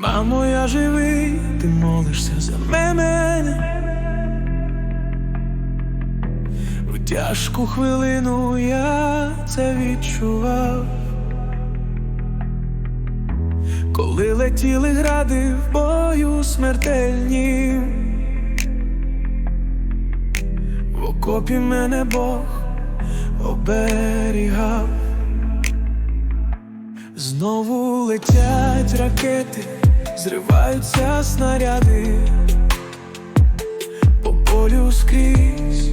Мамо, я живий, ти молишся за мене. В тяжку хвилину я це відчував. Коли летіли гради в бою смертельні, в окопі мене Бог оберігав. Знову летять ракети, зриваються снаряди, по полю скрізь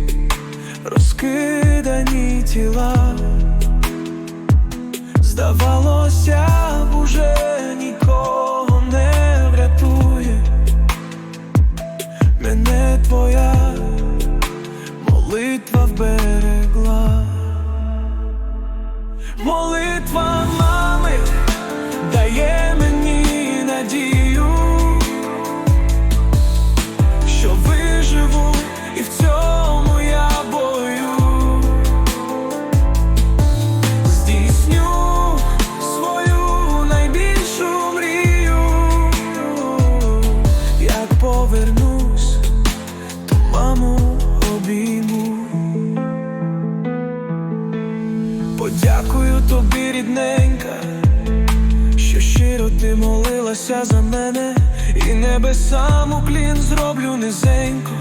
розкидані тіла. Здавалося, уже нікого не врятує. Мене твоя молитва вберегла. Молитва мами дає мені надію, Подякую тобі, рідненька, що щиро ти молилася за мене, і небесам уклін зроблю низенько,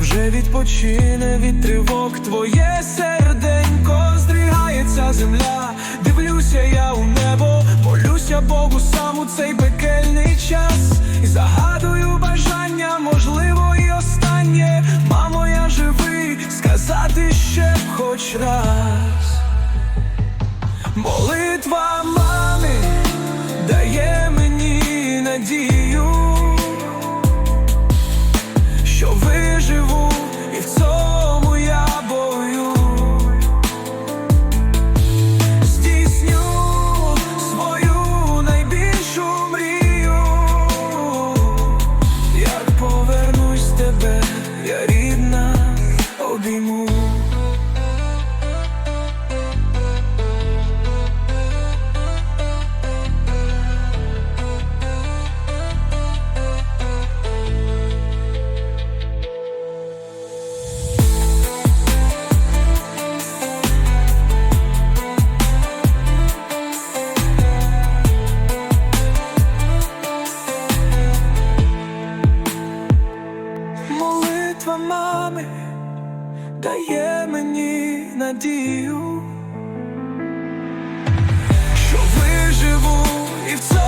вже відпочине від тривог твоє серденько, здригається земля, дивлюся я у небо, молюся Богу сам у цей пекельний час, і загадую бажання, можливо, і останнє. Мамо, я живий, сказати ще б хоч раз. Дає мені надію, Молитва мами дає мені надію, що виживу і в цьому